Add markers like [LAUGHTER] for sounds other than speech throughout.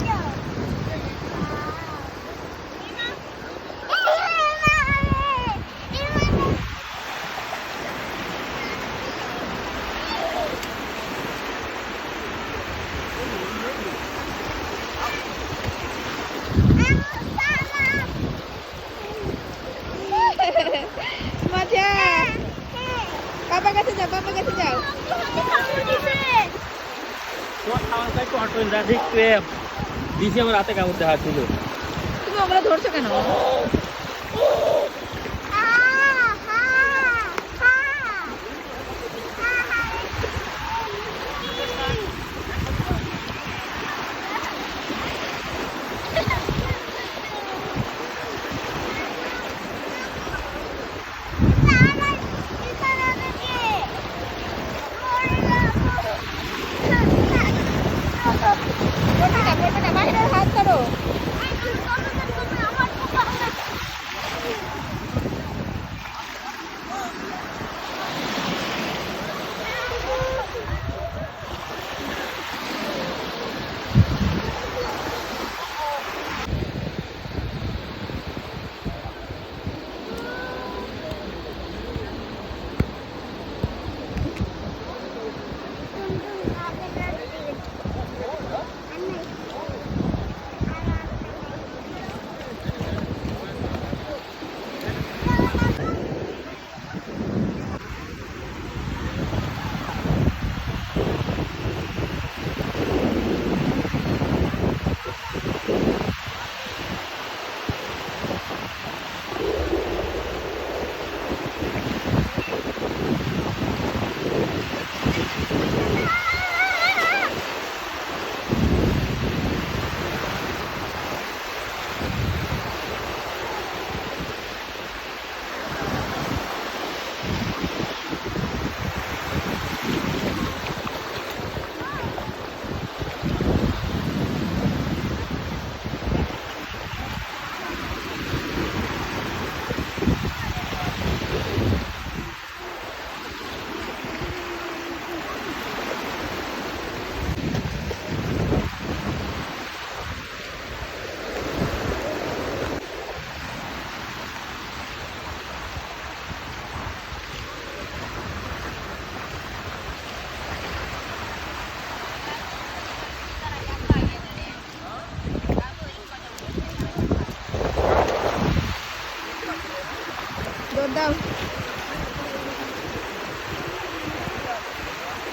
যাও মজা বাবার কাছে যাও বাবার কাছে যাও তোমার খাওয়ার খাই তো অটো যা দেখতে দিছি আমার হাতে কামড় দেখা ছিল তুমি ওগুলো ধরছো কেন?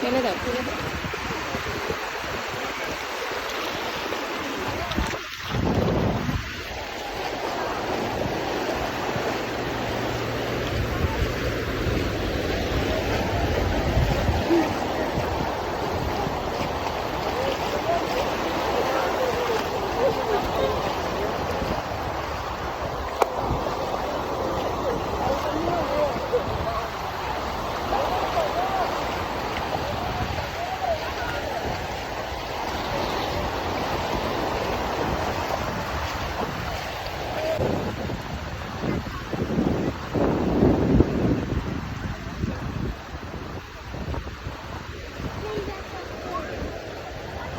ফেলে দাও ফেলে দাও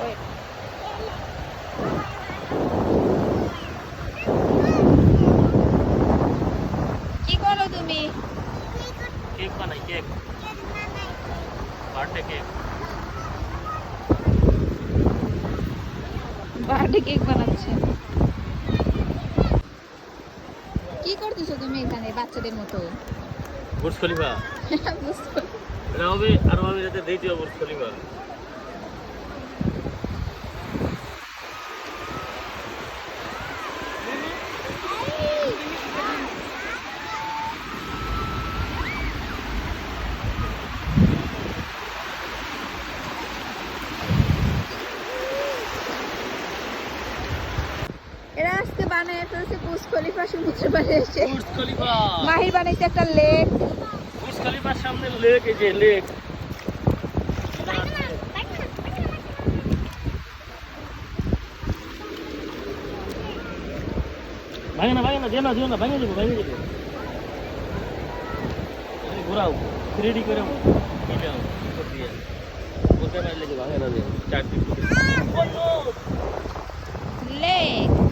ওই কি করো তুমি কেক বানাই কেক কেক বার্থডে কেক বানাচ্ছে। কি করতেছো তুমি এখানে বাচ্চাদের মতো? Burj Khalifa. [LAUGHS] বুঝতে এটা হবে আর হবে যাতে দ্বিতীয় বুর্জ খলিফা। খলিফা সমুদ্র পাড়ে এসে মাহির বানাইছে একটা লেক বুর্জ খলিফার সামনে লেক এই যে লেক ভাঙে না ভাঙে না দিও না দিও না ভাঙে যাব ভাঙে যাব। ঘোরাও করে দিলাম উপর দিয়ে বলতে পারলে যে ভাঙে না করে লেক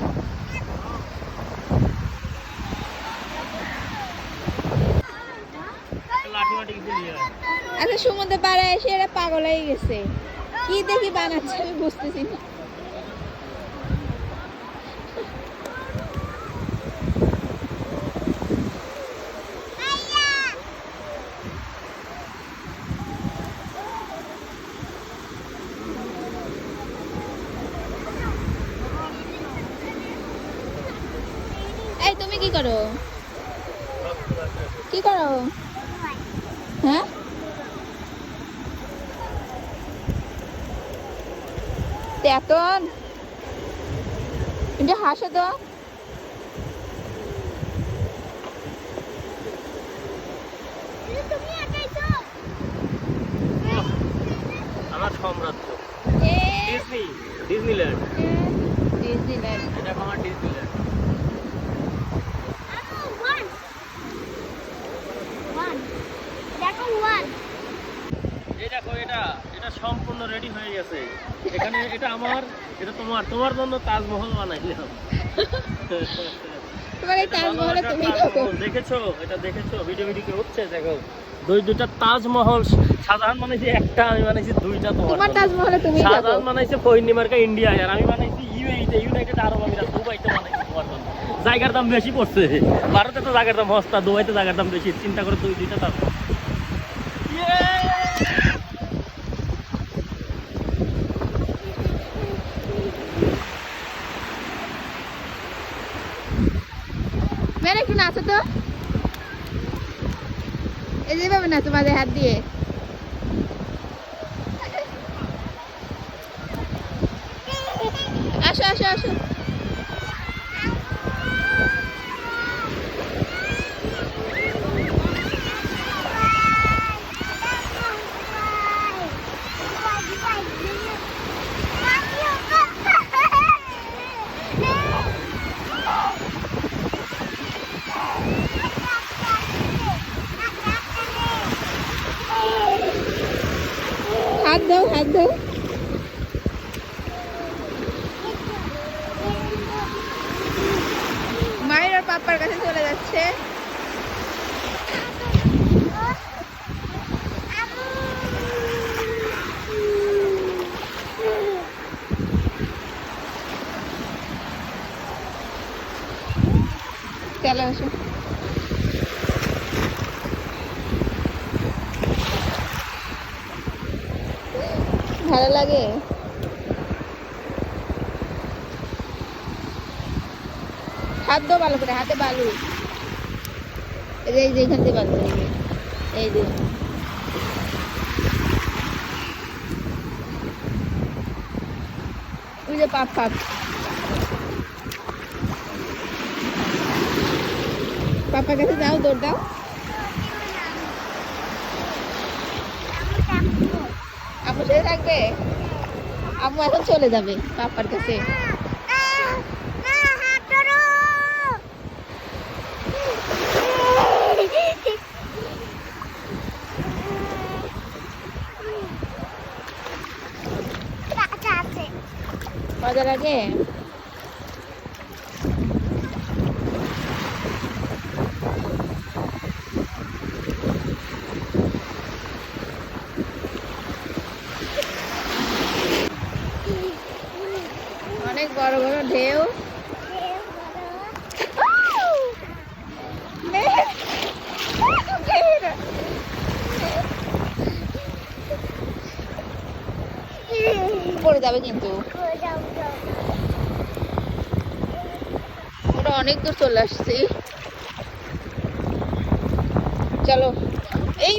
আচ্ছা সমুদ্র পাড়ে এসে এরা পাগল হয়ে গেছে। কি দেখি বানাচ্ছে আমি বুঝতেছি না। তুমি কি করো? কি করো? হ্যাঁ? তেতন এটা হাসে তো। আমার সাম্রাজ্য। Disney Disneyland. ডিজনিল্যান্ড। এটা আমার ডিজনিল্যান্ড এই দেখো এটা এটা সম্পূর্ণ রেডি হয়ে গেছে। এখানে এটা আমার এটা তোমার। তোমার জন্য তাজমহল বানাইলাম। তোমার এই তাজমহলে তুমি তাজমহল। থাকো। দেখেছ? এটা দেখেছ? ভিডিও ভিডিও হচ্ছে দেখো। দুই দুইটা তাজমহল। সাধারণ বানাইছি একটা আমি বানাইছি দুইটা তোমার। তাজমহলে তুমি সাধারণ বানাইছে পৈর্ণিমার্কা ইন্ডিয়া আর আমি বানাইছি ইউএইতে। ইউনাইটেড আরব আমিরাত দুবাইতে বানাইছি তোমার জন্য। জায়গার দাম বেশি পড়ছে। ভারতে তো জায়গার দাম সস্তা দুবাইতে জায়গার দাম বেশি। চিন্তা করে দুই দুইটা দাম মেরে একটু নাচো তো এই যে ভাবে নাচো মাঝে হাত দিয়ে। হাত মায়ের আর পাপার কাছে চলে যাচ্ছে। চলো আসো। ভালো লাগে? হাত দাও ভালো করে হাতে বালু। এই যে এখান থেকে বালু এই যে, ওই যে পাপ পাপ। পাপার কাছে যাও দৌড় দাও আম্মু সাথে থাকবে? আম্মু এখন চলে যাবে পাপার কাছে। বাজার লাগে অনেক বড় বড় ঢেউ পড়ে যাবে কিন্তু। ওরা অনেক দূর চলে আসছি। চলো। এই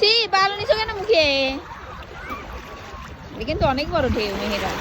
সি বালু নিছো কেন মুখে? কিন্তু অনেক বড় ঢেউ, মেহেরা।